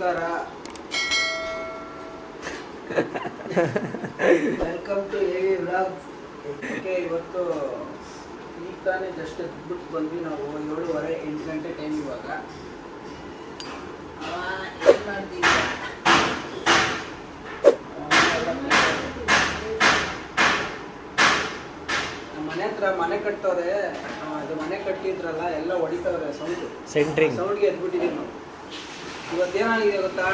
ನಮಸ್ಕಾರ. Welcome to A V vlogs okay ಇವತ್ತು ಈಗ ತಾನೇ ಜಸ್ಟ್ ಬಿಟ್ಟು ಬಂದ್ವಿ ನಾವು ಏಳುವರೆ ಎಂಟು ಗಂಟೆ ಟೈಮ್ ಇವಾಗ. ಏನು ಮಾಡ್ತೀವಿ ಮನೆ ಹತ್ರ ಮನೆ ಕಟ್ಟೋರೆ ಅದು ಮನೆ ಕಟ್ಟಿದ್ರಲ್ಲ ಎಲ್ಲ ಹೊಡಿತವ್ರೆ ಸೌಂಡ್ ಸೆಂಟ್ರಿಂಗ್ ಸೌಂಡ್ಗೆ ಎದ್ಬಿಟ್ಟಿದ್ದೀವಿ ನಾವು. ಇವತ್ತೇನಾಗಿದೆ ಗೊತ್ತಾ?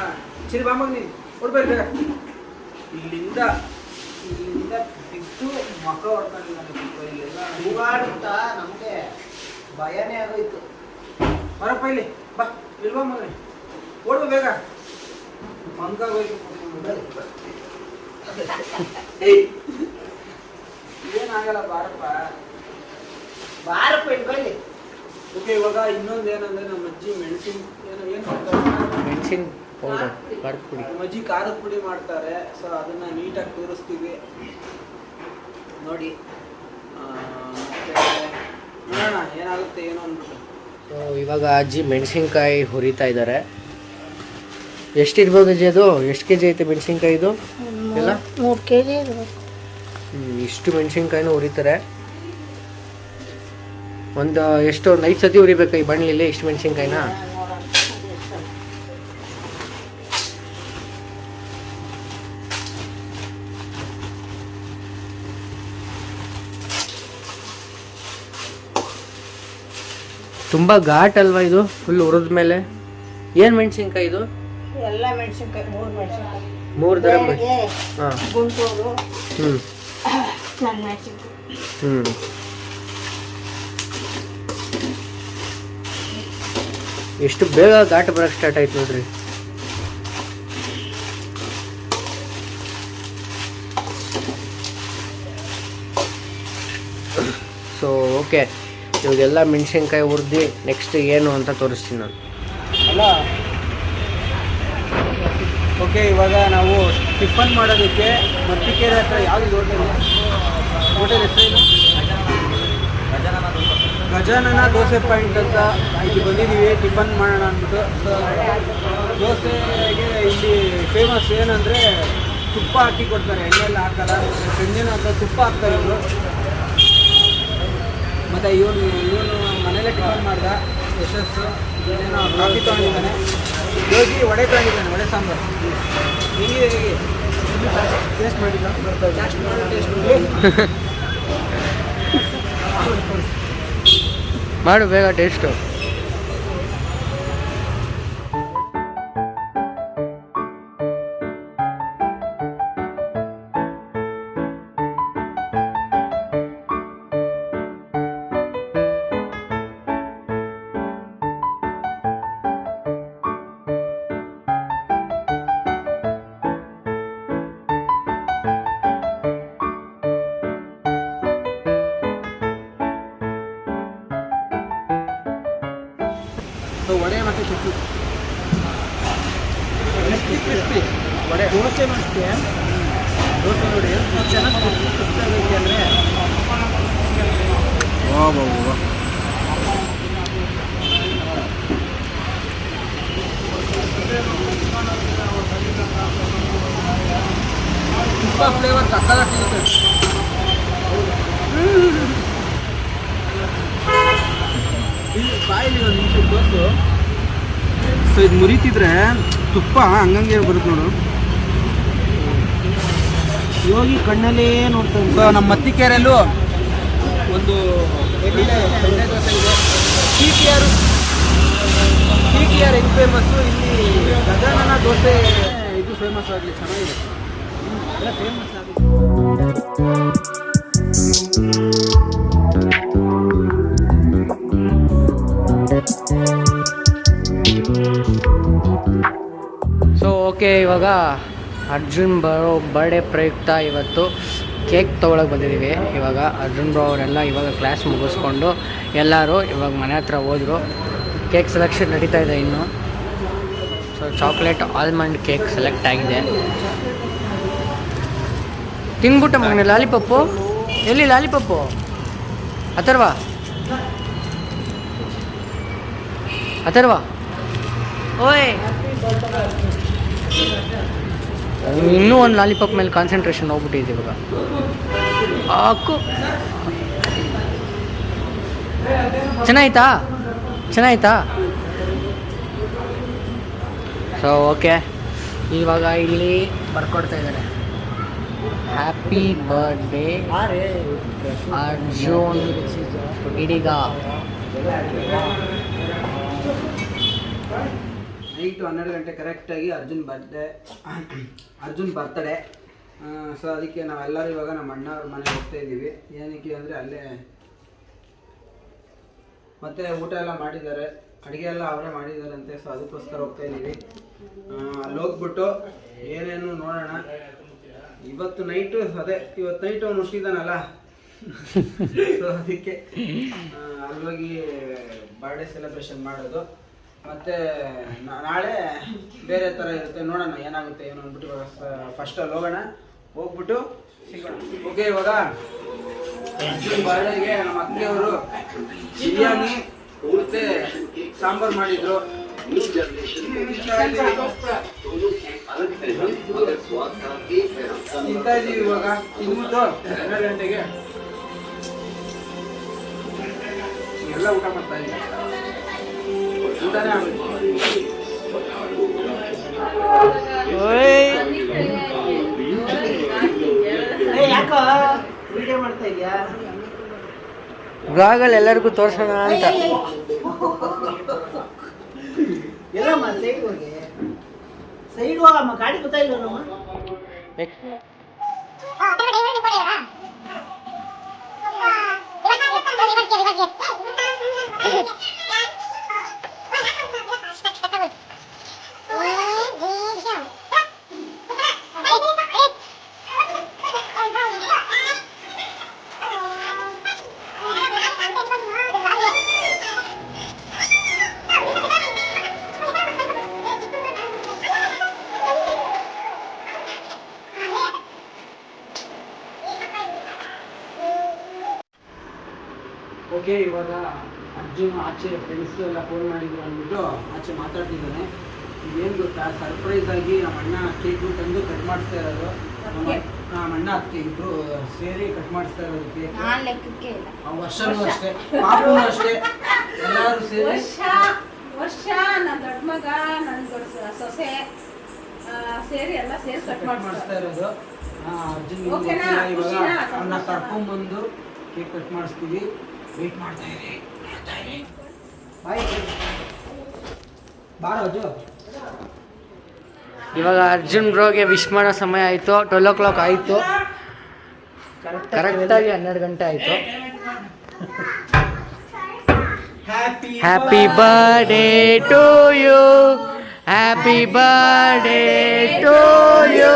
ಚಿರಿ ಬಾಮಗ್ ನೀನು ಕೊಡ್ಬೇಕ ಇಲ್ಲಿಂದ ಇಲ್ಲಿಂದ ಬಿದ್ದು ಮಕ ಹೊಡ್ಕೊಂಡಿಲ್ಲ ಇಲ್ಲೆಲ್ಲ ನಮಗೆ ಭಯನೇ ಆಗೋಯ್ತು. ಬರಪ್ಪ ಇಲ್ಲಿ, ಬಾ ಇಲ್ವಾ ಮಗನೇ. ಓಡ್ಬೋ ಬೇಗ. ಮಂಕಾಗೋಯ್ತು ಏನಾಗಲ್ಲ ಬಾರಪ್ಪ. ಬಾರಪ್ಪ, ಇಲ್ಲಿ ಬನ್ನಿ. ಓಕೆ ಇವಾಗ ಇನ್ನೊಂದು ಏನಂದ್ರೆ ನಮ್ಮ ಅಜ್ಜಿ ಮೆಣಸಿನ ಏನು ಏನು ಮಾಡ್ತಾರೆ? ಮೆಣಸಿನ ಪೌಡರ್ ಖಾರದ ಪುಡಿ. ನಮ್ಮ ಅಜ್ಜಿ ಖಾರದ ಪುಡಿ ಮಾಡ್ತಾರೆ. ಸೊ ಅದನ್ನ ನೀಟಾಗಿ ತೋರಿಸ್ತೀವಿ. ನೋಡಿ. ನೋಡೋಣ ಏನಾಗುತ್ತೆ ಏನೋ ಅಂದ್ಬಿಟ್ಟು. ಸೊ ಇವಾಗ ಅಜ್ಜಿ ಮೆಣಸಿನ್ಕಾಯಿ ಹುರಿತಾ ಇದ್ದಾರೆ. ಎಷ್ಟಿರ್ಬೋದು ಅಜ್ಜಿ ಅದು? ಎಷ್ಟು ಕೆ ಜಿ ಐತೆ ಮೆಣಸಿನ್ಕಾಯಿ ಇದು? ಎಲ್ಲ? ಮೂರು ಕೆ ಜಿ ಇಷ್ಟು ಮೆಣಸಿನ್ಕಾಯಿನೂ ಹುರಿತಾರೆ. ಒಂದು ಎಷ್ಟು ಒಂದು ಐದು ಸತಿ ಹುರಿಬೇಕು ಈ ಬಣ್ಣಿಲಿ ಇಷ್ಟು ಮೆಣಸಿನ್ಕಾಯಿನ. ತುಂಬ ಘಾಟ್ ಅಲ್ವಾ ಇದು? ಫುಲ್ ಹುರಿದ ಮೇಲೆ. ಏನು ಮೆಣಸಿನ್ಕಾಯಿ ಇದು? ಎಲ್ಲ ಮೆಣಸಿನ್ಕಾಯಿ ಮೂರು ಮೆಣಸಿನ್ಕಾಯಿ. ಮೂರು ಥರ ಹಾಂ. ಗುಂಟೂರು ಹ್ಞೂ ಹ್ಞೂ ಎಷ್ಟು ಬೇಗ ಘಾಟ್ ಬರಕ್ಕೆ ಸ್ಟಾರ್ಟ್ ಆಯ್ತು ನೋಡ್ರಿ. ಸೊ ಓಕೆ ಇವಾಗೆಲ್ಲ ಮೆಣಸಿನ್ಕಾಯಿ ಹುರಿದು ನೆಕ್ಸ್ಟ್ ಏನು ಅಂತ ತೋರಿಸ್ತೀನಿ ನಾನು. ಅಲ್ಲ ಓಕೆ ಇವಾಗ ನಾವು ಟಿಫನ್ ಮಾಡೋದಕ್ಕೆ ಮತ್ತಿಕೆರೆ ಹತ್ರ ಯಾವ್ದು ಹೋಟೆಲ್? ಹೋಟೆಲ್ ಹೆಸರೇನು? ಗಜಾನನ ದೋಸೆ ಪಾಯಿಂಟ್ ಅಂತ ಇಲ್ಲಿ ಬಂದಿದ್ದೀವಿ ಟಿಫನ್ ಮಾಡೋಣ ಅಂದ್ಬಿಟ್ಟು. ಸೊ ದೋಸೆಗೆ ಇಲ್ಲಿ ಫೇಮಸ್ ಏನಂದರೆ ತುಪ್ಪ ಹಾಕಿ ಕೊಡ್ತಾರೆ ಎಣ್ಣೆಲ್ಲ ಹಾಕಲ್ಲ ಸಂಜೆನ ಅಂತ ತುಪ್ಪ ಹಾಕ್ತಾರೆ ಇವರು. ಮತ್ತು ಇವನು ಇವನು ಮನೇಲೆ ಟಿಫನ್ ಮಾಡ್ದ ಯಶಸ್ಸು. ಏನೇನೋ ಕಾಫಿ ತೊಗೊಂಡಿದ್ದಾನೆ. ಯೋಗಿ ವಡೆ ತೊಗೊಂಡಿದ್ದಾನೆ ವಡೆ ಸಾಂಬಾರು. ಹೀಗೆ? ಹೇಗೆ ಟೇಸ್ಟ್ ಮಾಡಿಲ್ಲ ಟೇಸ್ಟ್ ಮಾಡಿ ಟೇಸ್ಟ್ ಮಾಡಿ ಮಾಡು ಕ್ರಿಸ್ಪಿ ವಡೆ. ದೋಸೆ ಅಷ್ಟೇ ದೋಸೆ ನೋಡಿ. ಚೆನ್ನಾಗಿ ಕ್ರಿಸ್ಪಿ ಅಂದರೆ? ವಾ ವಾ ವಾ ತುಪ್ಪ ಫ್ಲೇವರ್ ಸಕ್ಕತ್ತಾಗಿ ಸಿಗುತ್ತೆ. ಇಲ್ಲಿ ಬಾಯಲ್ಲಿ ಒಂದು ನಿಮಿಷ ತೋರಿಸು ಸೊ ಇದು ಮುರಿತಿದ್ರೆ ತುಪ್ಪ ಹಂಗಂಗೆ ಬರುತ್ತೆ ನೋಡು. ಯೋಗಿ ಕಣ್ಣಲ್ಲೇ ನೋಡ್ತಾರೆ ಸೊ ನಮ್ಮ ಮತ್ತಿಕೆರೆಯಲ್ಲೂ ಒಂದು T T R T T R ಹೆಂಗೆ ಫೇಮಸ್ಸು ಇಲ್ಲಿ ಗಜಾನನ ದೋಸೆ ಇದು ಫೇಮಸ್ ಆಗಲಿ ಚೆನ್ನಾಗಿದೆ. ಎಲ್ಲ ಫೇಮಸ್ ಆಗಿದೆ ಸೊ ಓಕೆ ಇವಾಗ ಅರ್ಜುನ್ ಬರೋ ಬರ್ಡೇ ಪ್ರಯುಕ್ತ ಇವತ್ತು ಕೇಕ್ ತೊಗೊಳಕ್ಕೆ ಬಂದಿದ್ದೀವಿ ಇವಾಗ ಅರ್ಜುನ್ ಬ್ರೋ ಅವರೆಲ್ಲ ಇವಾಗ ಕ್ಲಾಸ್ ಮುಗಿಸ್ಕೊಂಡು ಎಲ್ಲರೂ ಇವಾಗ ಮನೆ ಹತ್ರ ಹೋದರು. ಕೇಕ್ ಸೆಲೆಕ್ಷನ್ ನಡೀತಾ ಇದೆ ಇನ್ನು. So chocolate almond cake select ಆಗಿದೆ. ತಿಂದ್ಬಿಟ್ಟ ಮಗನ ಲಾಲಿಪಪ್ಪು ಎಲ್ಲಿ ಲಾಲಿಪಪ್ಪು ಅಥರ್ವಾ? ಅಥರ್ವಾ? ಓಯ್! ಇನ್ನೂ ಒಂದು ಲಾಲಿಪಾಪ್ ಮೇಲೆ ಕಾನ್ಸಂಟ್ರೇಷನ್ ಹೋಗ್ಬಿಟ್ಟಿದೆ ಇವಾಗ. ಹಾಕು. ಚೆನ್ನಾಯ್ತಾ? ಚೆನ್ನಾಯ್ತಾ? ಸೊ ಓಕೆ ಇವಾಗ ಇಲ್ಲಿ ಬರ್ಕೊಡ್ತಾ ಇದ್ದಾರೆ. ಹ್ಯಾಪಿ ಬರ್ಡೇ ಅರ್ಜುನ್ ಇಡೀಗ. ನೈಟು ಹನ್ನೆರಡು ಗಂಟೆ ಕರೆಕ್ಟಾಗಿ Arjun birthday Arjun birthday. So ಅದಕ್ಕೆ ನಾವೆಲ್ಲರೂ ಇವಾಗ ನಮ್ಮ ಅಣ್ಣ ಅವ್ರ ಮನೆಗೆ ಹೋಗ್ತಾ ಇದ್ದೀವಿ. ಏನಕ್ಕೆ ಅಂದರೆ ಅಲ್ಲೇ ಮತ್ತೆ ಊಟ ಎಲ್ಲ ಮಾಡಿದ್ದಾರೆ. ಅಡುಗೆ ಎಲ್ಲ ಅವರೇ ಮಾಡಿದಾರಂತೆ ಸೊ ಅದಕ್ಕೋಸ್ಕರ ಹೋಗ್ತಾ ಇದ್ದೀವಿ. ಅಲ್ಲಿ ಹೋಗ್ಬಿಟ್ಟು ಏನೇನು ನೋಡೋಣ. ಇವತ್ತು ನೈಟು ಅದೇ, ಇವತ್ತು ನೈಟು ಅವನು ಹುಟ್ಟಿದಾನಲ್ಲ. ಸೊ ಅದಕ್ಕೆ ಅಲ್ಲೋಗಿ ಬರ್ಡೇ ಸೆಲೆಬ್ರೇಷನ್ ಮಾಡೋದು. ಮತ್ತೆ ನಾಳೆ ಬೇರೆ ಥರ ಇರುತ್ತೆ. ನೋಡೋಣ ಏನಾಗುತ್ತೆ ಏನು ಅಂದ್ಬಿಟ್ಟು ಫಸ್ಟ್ ಅಲ್ಲಿ ಹೋಗೋಣ. ಹೋಗ್ಬಿಟ್ಟು ಓಕೆ, ಇವಾಗ ಬರ್ಡೇಗೆ ನಮ್ಮ ಅತ್ತೆಯವರು ಬಿರಿಯಾನಿ ಮತ್ತೆ ಸಾಂಬಾರು ಮಾಡಿದ್ರು. ತಿಂತಾ ಇದೀವಿ ಇವಾಗ ತಿಂದ್ಬಿಟ್ಟು ಹನ್ನೆರಡು ಗಂಟೆಗೆ. ಎಲ್ಲ ಊಟ ಮಾಡ್ತಾ ಇದ್ದೀವಿ ಬ್ಲಾಗಲ್ಲಿ ಎಲ್ಲರಿಗೂ ತೋರ್ಸೋಣ ಅಂತ. ಎಲ್ಲಮ್ಮ ಸೈಡ್ ಹೋಗಿ ಸೈಡ್ ಹೋಗಮ್ಮ ಗಾಡಿ ಗೊತ್ತಾಯಿಲ್ಲ ನಮ್ಮ ಓಕೆ ಇವಾಗ ಅರ್ಜುನ್ ಆಚೆ ಫ್ರೆಂಡ್ಸ್ ಎಲ್ಲ ಫೋನ್ ಮಾಡಿದ್ರು ಅಂದ್ಬಿಟ್ಟು ಆಚೆ ಮಾತಾಡ್ತಿದ್ದಾನೆ. ಏನು ಗೊತ್ತಾ? ಸರ್ಪ್ರೈಸ್ ಆಗಿ ನಮ್ಮ ಅಣ್ಣ ಕೇಕು ತಂದು ಕಟ್ ಮಾಡಿಸ್ತಾ ಇರೋದು. ನಮ್ಮ ಅಣ್ಣ ಅತ್ತೆ ಇಬ್ರು ಸೇರಿ ಕಟ್ ಮಾಡಿಸ್ತಾ ಇರೋದು ಕೇಕ್ ವರ್ಷನೂ ಅಷ್ಟೇ. ಪಾಪುನು ಅಷ್ಟೇ. ಎಲ್ಲರೂ ಸೇರಿ. ವರ್ಷ. ವರ್ಷ. ನನ್ನ ದೊಡ್ಡ ಮಗ ನನ್ನ ದೊಡ್ಡ ಸೊಸೆ. ಸೇರಿ ಎಲ್ಲ ಸೇರಿ ಕಟ್ ಮಾಡಿಸ್ತಾ ಇರೋದು. ಅರ್ಜುನ್? ಇವಾಗ? ಅವನ್ನ? ಕರ್ಕೊಂಡ್ಬಂದು ಕೇಕ್ ಕಟ್ ಮಾಡಿಸ್ತೀವಿ. ವೇಟ್ ಮಾಡ್ತಾ ಇರಿ. ಇವಾಗ ಅರ್ಜುನ್ ಬ್ರೋಗೆ ವಿಶ್ ಮಾಡೋ ಸಮಯ ಆಯಿತು ಟ್ವೆಲ್ ಓ ಕ್ಲಾಕ್ ಆಯಿತು ಕರೆಕ್ಟಾಗಿ ಹನ್ನೆರಡು ಗಂಟೆ ಆಯಿತು. Happy happy birthday to you happy birthday to you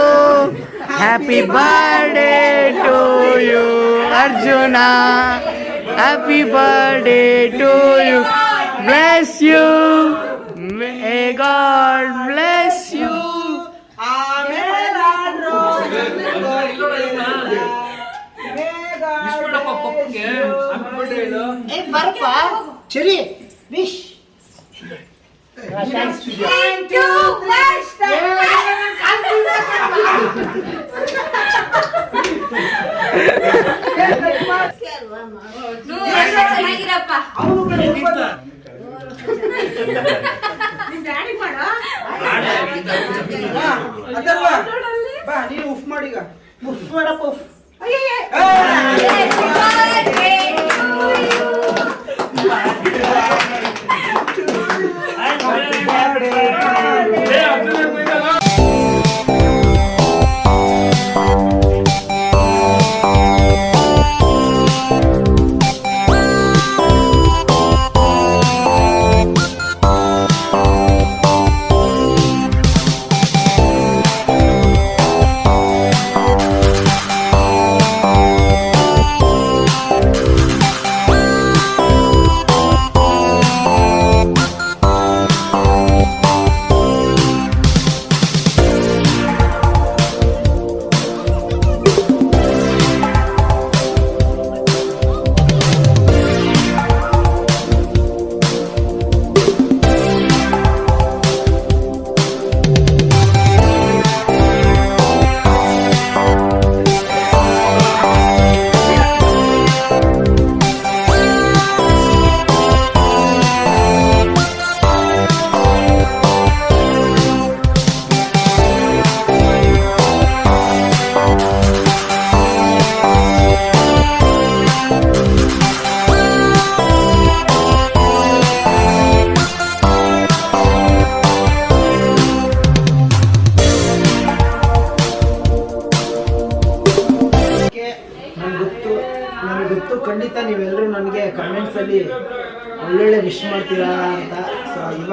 happy birthday to you Arjuna happy birthday to you bless you may God bless you ಏ ಬರಪ್ಪ ಚರಿ ವಿಶ್ ಚೆನ್ನಾಗಿರಪ್ಪ ಅದಲ್ಲ ಬಾ ನೀನು ಉಫ್ ಮಾಡೀಗ ಉಫ್ ಮಾಡಪ್ಪ ಉಫ್.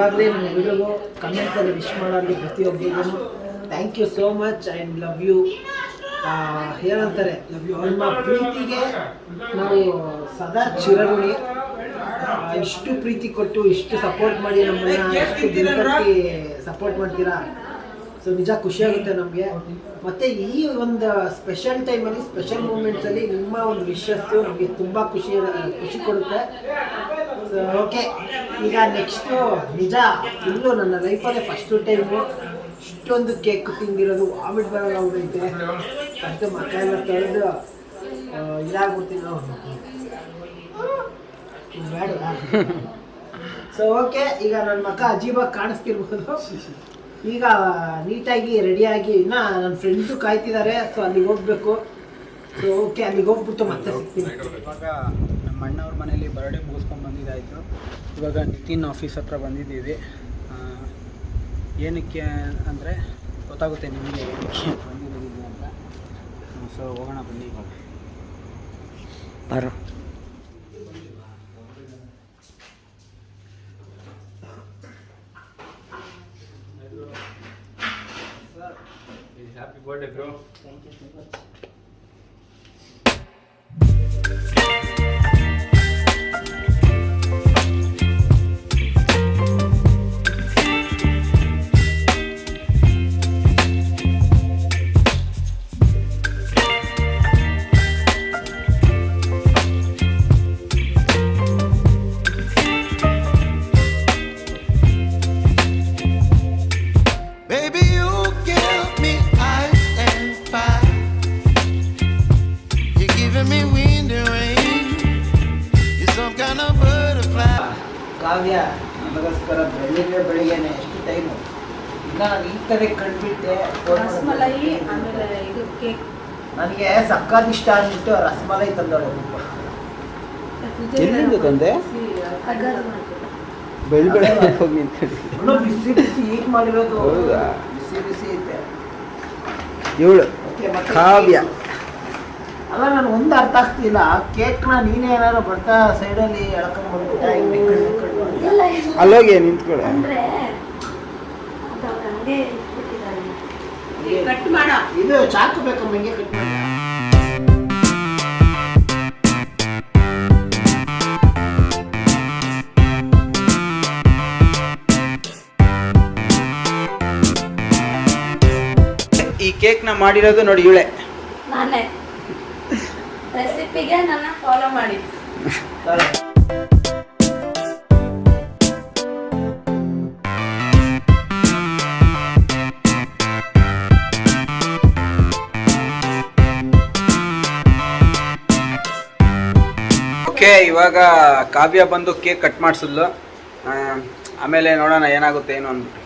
ಸೊ ನಿಮ್ಮ ವೀಡಿಯೋಗೂ ಕಮೆಂಟ್ಸಲ್ಲಿ ವಿಶ್ ಮಾಡೋರಿಗೆ ಪ್ರತಿಯೊಬ್ಬರಿಗೂ thank you so much and love you ಏನಂತಾರೆ love you ನಿಮ್ಮ ಪ್ರೀತಿಗೆ ನಾವು ಸದಾ ಚಿರಋಣಿ. ಇಷ್ಟು ಪ್ರೀತಿ ಕೊಟ್ಟು ಇಷ್ಟು ಸಪೋರ್ಟ್ ಮಾಡಿ ನಮ್ಮನ್ನ ದಿನಕ್ಕೆ ಸಪೋರ್ಟ್ ಮಾಡ್ತೀರಾ? ಸೊ ನಿಜ ಖುಷಿಯಾಗುತ್ತೆ ನಮಗೆ. ಮತ್ತು ಈ ಒಂದು ಸ್ಪೆಷಲ್ ಟೈಮಲ್ಲಿ ಸ್ಪೆಷಲ್ ಮೂಮೆಂಟ್ಸಲ್ಲಿ ನಿಮ್ಮ ಒಂದು ವಿಶಸ್ಸು ನಮಗೆ ತುಂಬ ಖುಷಿ ಖುಷಿ ಕೊಡುತ್ತೆ. ಓಕೆ ಈಗ ನೆಕ್ಸ್ಟು ನಿಜ, ಇಲ್ಲೂ ನನ್ನ ಲೈಫಲ್ಲೇ ಫಸ್ಟು ಟೈಮು ಇಷ್ಟೊಂದು ಕೇಕ್ ತಿಂದಿರೋದು ವಾಮಿಟ್ ಬರೋಲ್ಲ ಹೋಗೈತೆ ಫಸ್ಟ್ ಮಕ್ಕ ಎಲ್ಲ ತೊಳೆದು ಇದಾಗ್ಬಿಡ್ತೀನಿ ಬೇಡ ಸೊ ಓಕೆ ಈಗ ನನ್ನ ಮಕ್ಕ ಅಜೀಬಾಗಿ ಕಾಣಿಸ್ತಿರ್ಬೋದು. ಈಗ ನೀಟಾಗಿ ರೆಡಿಯಾಗಿ ಇನ್ನ ನನ್ನ ಫ್ರೆಂಡ್ಸು ಕಾಯ್ತಿದ್ದಾರೆ ಸೊ ಅಲ್ಲಿಗೆ ಹೋಗ್ಬೇಕು. ಸೊ ಓಕೆ ಅಲ್ಲಿಗೆ ಹೋಗ್ಬಿಟ್ಟು ಮತ್ತೆ ಸಿಗ್ತೀನಿ. ನಮ್ಮ ಅಣ್ಣವ್ರ ಮನೇಲಿ ಬರ್ಡೇ ಮುಗಿಸ್ಕೊಂಡು ಬಂದಿದ್ದಾಯಿತು. ಇವಾಗ ನಿತಿನ್ ಆಫೀಸ್ ಹತ್ರ ಬಂದಿದ್ದೀವಿ. ಏನಕ್ಕೆ ಅಂದರೆ ಗೊತ್ತಾಗುತ್ತೆ ನಿಮಗೆ ಏನಕ್ಕೆ ಬಂದಿದ್ದೀವಿ ಅಂತ. ಸೊ ಹೋಗೋಣ ಬನ್ನಿ ಬರೋ. Baby, ಕಾವ್ಯ ನಮಗೋಸ್ಕರ ಬೆಳಿಗ್ಗೆ ಬೆಳಿಗ್ಗೆನೆ ಎಷ್ಟು ಟೈಮು ನಾನು ಈ ಕಡೆ ಕಂಡುಬಿಟ್ಟೆ. ರಸಮಲೈ ಆಮೇಲೆ ಇದು ಕೇಕ್. ನನಗೆ ಸಕ್ಕತ್ ಇಷ್ಟ ಅಂದ್ಬಿಟ್ಟು ರಸಮಲೈ ತಂದಳು ಎಲ್ಲಿಂದ ತಂದೆ? ಬೆಳ್ ಬೆಳೆ ಹೋಗಿ ನಿಂತ್ಕೊಂಡು. ಬಿಸಿ ಬಿಸಿ ಈಗ ಮಾಡಿರೋದು? ಹೌದಾ? ಬಿಸಿ ಬಿಸಿ ಇದೆ ಇವಳು ಕಾವ್ಯ. ಅಲ್ಲ ನಾನು ಒಂದು ಅರ್ಥ ಆಗ್ತಿಲ್ಲ. ಕೇಕ್ನ ನೀನೇ ಏನಾದ್ರು ಬರ್ತಾ ಸೈಡಲ್ಲಿ ಎಳ್ಕೊಂಡ್ ಅಲ್ಲೋಗಿ ನಿಂತ್ಕೊಳ್ಳಿ ಅಂದ್ರೆ ಅದು ನ ಹಂಗೆ ಕಟ್ ಮಾಡ. ಇದು ಚಾಕು ಬೇಕಮ್ಮ ಹಿಂಗೆ ಕಟ್ ಮಾಡಿ. ಈ ಕೇಕ್ನ ಮಾಡಿರೋದು ನೋಡಿ ಇವಳೆ. ನಾನೇ. ರೆಸಿಪಿಗೆ ನನ್ನ ಫಾಲೋ ಮಾಡಿ. ಓಕೆ ಇವಾಗ ಕಾವ್ಯ ಬಂದು ಕೇಕ್ ಕಟ್ ಮಾಡಿಸಿದ್ಲು. ಆಮೇಲೆ ನೋಡೋಣ ಏನಾಗುತ್ತೆ ಏನು ಅಂದ್ಬಿಟ್ಟು.